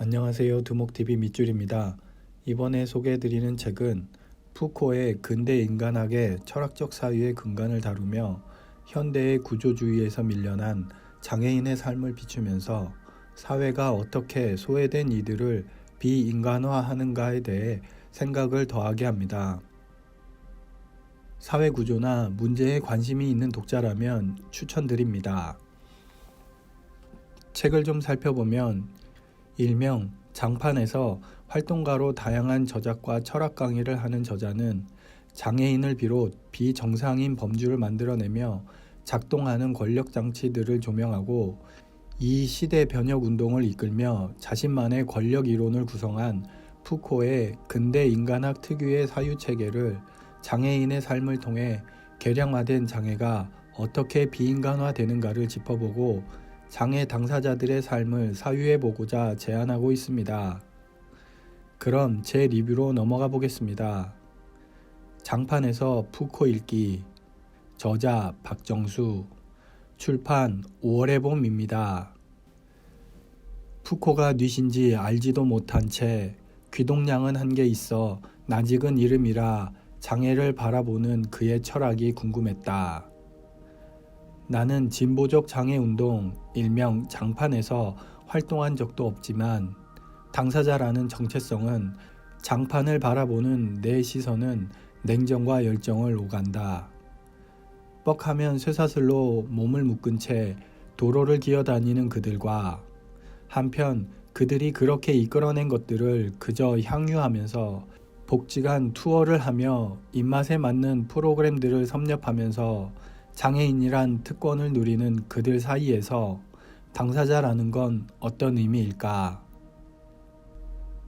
안녕하세요. 두목TV 밑줄입니다. 이번에 소개해드리는 책은 푸코의 근대 인간학의 철학적 사유의 근간을 다루며 현대의 구조주의에서 밀려난 장애인의 삶을 비추면서 사회가 어떻게 소외된 이들을 비인간화하는가에 대해 생각을 더하게 합니다. 사회 구조나 문제에 관심이 있는 독자라면 추천드립니다. 책을 좀 살펴보면 일명 장판에서 활동가로 다양한 저작과 철학 강의를 하는 저자는 장애인을 비롯 비정상인 범주를 만들어내며 작동하는 권력 장치들을 조명하고 이 시대 변혁 운동을 이끌며 자신만의 권력 이론을 구성한 푸코의 근대 인간학 특유의 사유 체계를 장애인의 삶을 통해 개량화된 장애가 어떻게 비인간화되는가를 짚어보고 장애 당사자들의 삶을 사유해 보고자 제안하고 있습니다. 그럼 제 리뷰로 넘어가 보겠습니다. 장판에서 푸코 읽기 저자 박정수 출판 5월의 봄입니다. 푸코가 뉘신지 알지도 못한 채 귀동냥은 한 게 있어 낯익은 이름이라 장애를 바라보는 그의 철학이 궁금했다. 나는 진보적 장애운동 일명 장판에서 활동한 적도 없지만 당사자라는 정체성은 장판을 바라보는 내 시선은 냉정과 열정을 오간다. 뻑하면 쇠사슬로 몸을 묶은 채 도로를 기어다니는 그들과 한편 그들이 그렇게 이끌어낸 것들을 그저 향유하면서 복지간 투어를 하며 입맛에 맞는 프로그램들을 섭렵하면서 장애인이란 특권을 누리는 그들 사이에서 당사자라는 건 어떤 의미일까?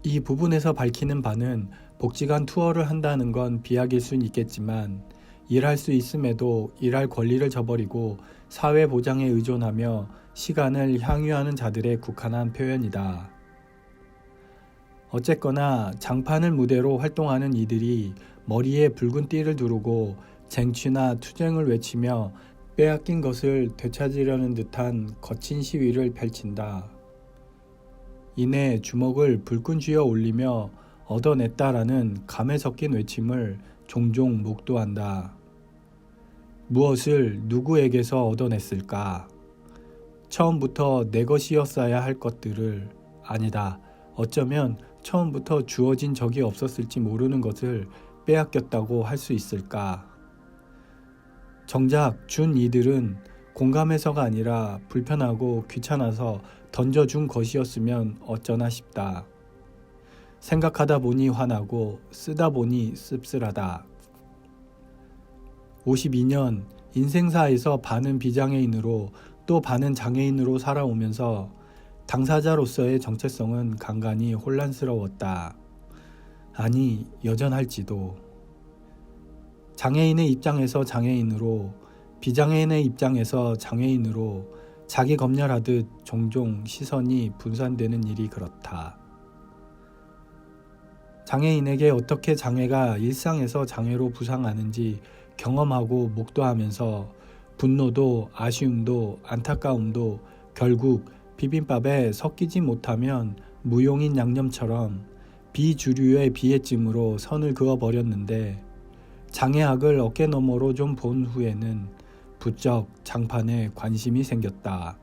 이 부분에서 밝히는 바는 복지관 투어를 한다는 건 비약일 순 있겠지만 일할 수 있음에도 일할 권리를 저버리고 사회 보장에 의존하며 시간을 향유하는 자들에 국한한 표현이다. 어쨌거나 장판을 무대로 활동하는 이들이 머리에 붉은 띠를 두르고 쟁취나 투쟁을 외치며 빼앗긴 것을 되찾으려는 듯한 거친 시위를 펼친다. 이내 주먹을 불끈 쥐어 올리며 얻어냈다라는 감에 섞인 외침을 종종 목도한다. 무엇을 누구에게서 얻어냈을까? 처음부터 내 것이었어야 할 것들을 아니다. 어쩌면 처음부터 주어진 적이 없었을지 모르는 것을 빼앗겼다고 할 수 있을까? 정작 준 이들은 공감해서가 아니라 불편하고 귀찮아서 던져준 것이었으면 어쩌나 싶다. 생각하다 보니 화나고 쓰다 보니 씁쓸하다. 52년 인생사에서 반은 비장애인으로 또 반은 장애인으로 살아오면서 당사자로서의 정체성은 간간히 혼란스러웠다. 아니, 여전할지도. 장애인의 입장에서 장애인으로, 비장애인의 입장에서 장애인으로 자기 검열하듯 종종 시선이 분산되는 일이 그렇다. 장애인에게 어떻게 장애가 일상에서 장애로 부상하는지 경험하고 목도하면서 분노도 아쉬움도 안타까움도 결국 비빔밥에 섞이지 못하면 무용인 양념처럼 비주류의 비애찜으로 선을 그어버렸는데 장애학을 어깨 너머로 좀 본 후에는 부쩍 장판에 관심이 생겼다.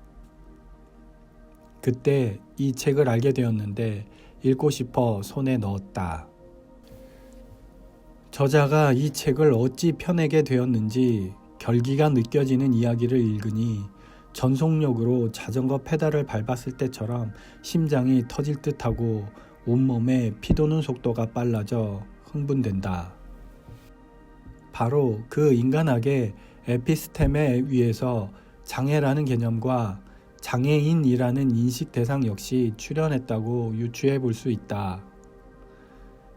그때 이 책을 알게 되었는데 읽고 싶어 손에 넣었다. 저자가 이 책을 어찌 펴내게 되었는지 결기가 느껴지는 이야기를 읽으니 전속력으로 자전거 페달을 밟았을 때처럼 심장이 터질 듯하고 온몸에 피 도는 속도가 빨라져 흥분된다. 바로 그 인간학의 에피스템에 의해서 장애라는 개념과 장애인이라는 인식 대상 역시 출현했다고 유추해 볼 수 있다.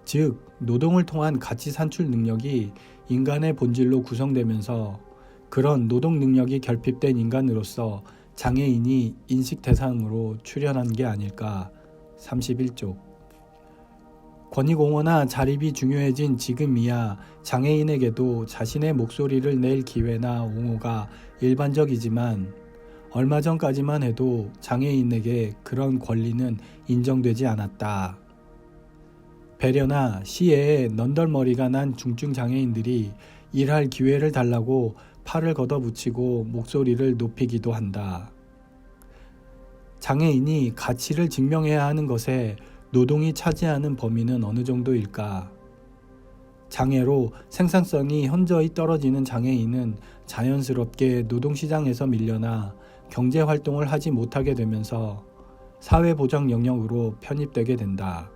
즉, 노동을 통한 가치 산출 능력이 인간의 본질로 구성되면서 그런 노동 능력이 결핍된 인간으로서 장애인이 인식 대상으로 출현한 게 아닐까. 31쪽. 권익옹호나 자립이 중요해진 지금이야 장애인에게도 자신의 목소리를 낼 기회나 옹호가 일반적이지만 얼마 전까지만 해도 장애인에게 그런 권리는 인정되지 않았다. 배려나 시혜에 넌덜머리가 난 중증 장애인들이 일할 기회를 달라고 팔을 걷어붙이고 목소리를 높이기도 한다. 장애인이 가치를 증명해야 하는 것에 노동이 차지하는 범위는 어느 정도일까? 장애로 생산성이 현저히 떨어지는 장애인은 자연스럽게 노동시장에서 밀려나 경제 활동을 하지 못하게 되면서 사회보장 영역으로 편입되게 된다.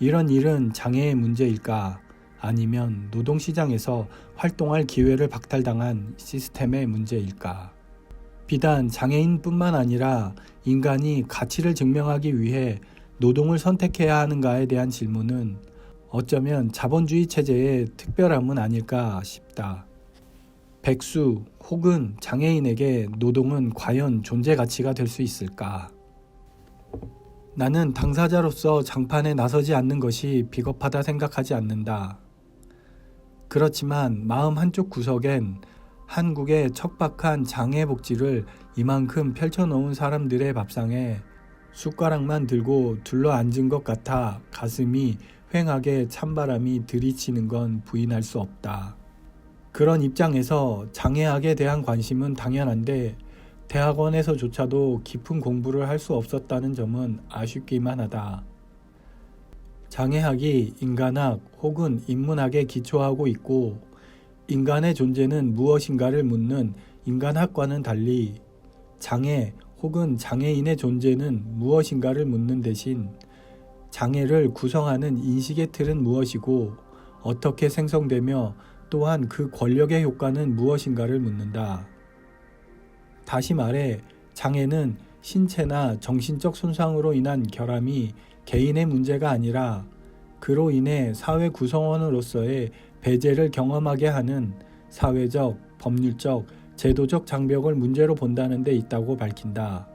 이런 일은 장애의 문제일까? 아니면 노동시장에서 활동할 기회를 박탈당한 시스템의 문제일까? 비단 장애인뿐만 아니라 인간이 가치를 증명하기 위해 노동을 선택해야 하는가에 대한 질문은 어쩌면 자본주의 체제의 특별함은 아닐까 싶다. 백수 혹은 장애인에게 노동은 과연 존재 가치가 될 수 있을까? 나는 당사자로서 장판에 나서지 않는 것이 비겁하다 생각하지 않는다. 그렇지만 마음 한쪽 구석엔 한국의 척박한 장애 복지를 이만큼 펼쳐놓은 사람들의 밥상에 숟가락만 들고 둘러 앉은 것 같아 가슴이 휑하게 찬바람이 들이치는 건 부인할 수 없다. 그런 입장에서 장애학에 대한 관심은 당연한데 대학원에서조차도 깊은 공부를 할 수 없었다는 점은 아쉽기만 하다. 장애학이 인간학 혹은 인문학에 기초하고 있고 인간의 존재는 무엇인가를 묻는 인간학과는 달리 장애 혹은 장애인의 존재는 무엇인가를 묻는 대신 장애를 구성하는 인식의 틀은 무엇이고 어떻게 생성되며 또한 그 권력의 효과는 무엇인가를 묻는다. 다시 말해 장애는 신체나 정신적 손상으로 인한 결함이 개인의 문제가 아니라 그로 인해 사회 구성원으로서의 배제를 경험하게 하는 사회적, 법률적, 제도적 장벽을 문제로 본다는 데 있다고 밝힌다.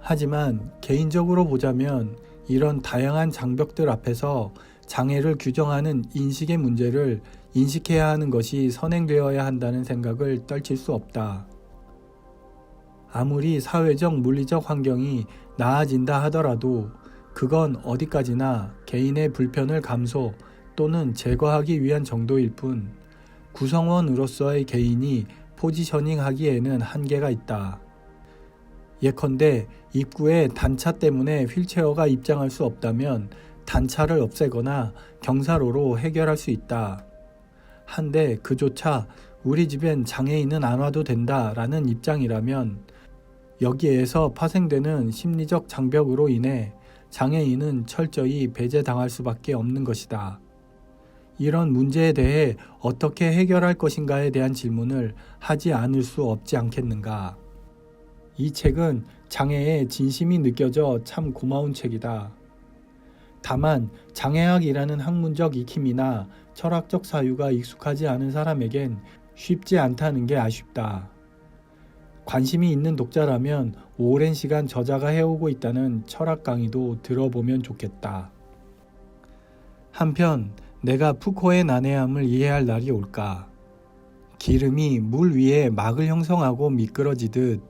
하지만 개인적으로 보자면 이런 다양한 장벽들 앞에서 장애를 규정하는 인식의 문제를 인식해야 하는 것이 선행되어야 한다는 생각을 떨칠 수 없다. 아무리 사회적 물리적 환경이 나아진다 하더라도 그건 어디까지나 개인의 불편을 감소 또는 제거하기 위한 정도일 뿐 구성원으로서의 개인이 포지셔닝 하기에는 한계가 있다. 예컨대 입구에 단차 때문에 휠체어가 입장할 수 없다면 단차를 없애거나 경사로로 해결할 수 있다. 한데 그조차 우리 집엔 장애인은 안 와도 된다 라는 입장이라면 여기에서 파생되는 심리적 장벽으로 인해 장애인은 철저히 배제당할 수밖에 없는 것이다. 이런 문제에 대해 어떻게 해결할 것인가에 대한 질문을 하지 않을 수 없지 않겠는가. 이 책은 장애의 진심이 느껴져 참 고마운 책이다. 다만 장애학이라는 학문적 익힘이나 철학적 사유가 익숙하지 않은 사람에겐 쉽지 않다는 게 아쉽다. 관심이 있는 독자라면 오랜 시간 저자가 해오고 있다는 철학 강의도 들어보면 좋겠다. 한편 내가 푸코의 난해함을 이해할 날이 올까? 기름이 물 위에 막을 형성하고 미끄러지듯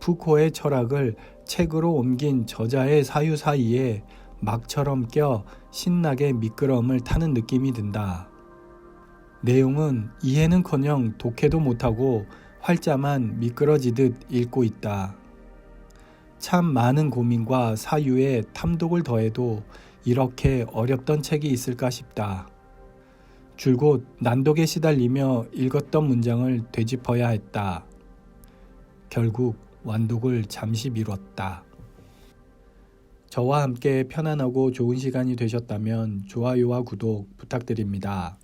푸코의 철학을 책으로 옮긴 저자의 사유 사이에 막처럼 껴 신나게 미끄럼을 타는 느낌이 든다. 내용은 이해는커녕 독해도 못하고 활자만 미끄러지듯 읽고 있다. 참 많은 고민과 사유에 탐독을 더해도 이렇게 어렵던 책이 있을까 싶다. 줄곧 난독에 시달리며 읽었던 문장을 되짚어야 했다. 결국 완독을 잠시 미뤘다. 저와 함께 편안하고 좋은 시간이 되셨다면 좋아요와 구독 부탁드립니다.